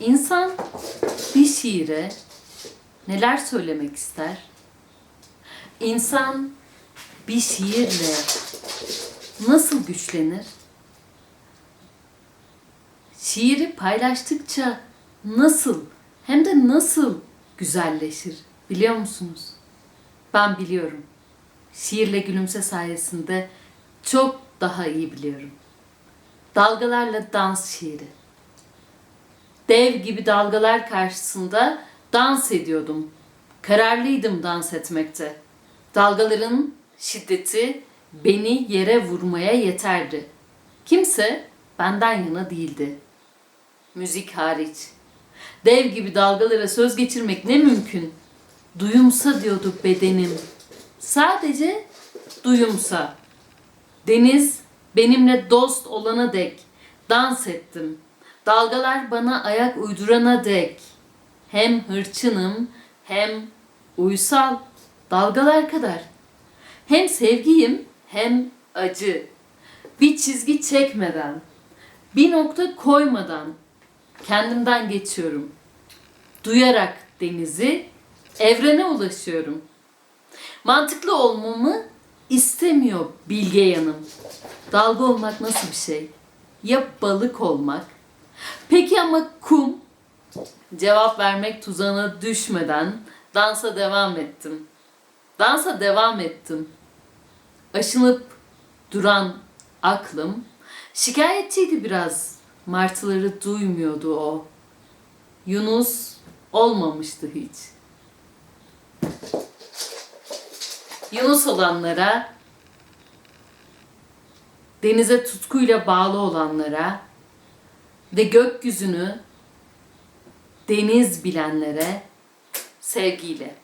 İnsan bir şiire neler söylemek ister? İnsan bir şiirle nasıl güçlenir? Şiiri paylaştıkça nasıl hem de nasıl güzelleşir biliyor musunuz? Ben biliyorum. Şiirle gülümse sayesinde çok daha iyi biliyorum. Dalgalarla dans şiiri. Dev gibi dalgalar karşısında dans ediyordum. Kararlıydım dans etmekte. Dalgaların şiddeti beni yere vurmaya yeterdi. Kimse benden yana değildi. Müzik hariç. Dev gibi dalgalara söz geçirmek ne mümkün? Duyumsa diyordu bedenim. Sadece duyumsa. Deniz benimle dost olana dek dans ettim. Dalgalar bana ayak uydurana dek. Hem hırçınım hem uysal dalgalar kadar. Hem sevgiyim hem acı. Bir çizgi çekmeden, bir nokta koymadan kendimden geçiyorum. Duyarak denizi evrene ulaşıyorum. Mantıklı olmamı istemiyor bilge yanım. Dalga olmak nasıl bir şey? Ya balık olmak? Peki ama kum? Cevap vermek tuzağına düşmeden dansa devam ettim. Dansa devam ettim. Aşınıp duran aklım şikayetçiydi biraz. Martıları duymuyordu o. Yunus olmamıştı hiç. Yunus olanlara, denize tutkuyla bağlı olanlara ve gökyüzünü deniz bilenlere sevgiyle.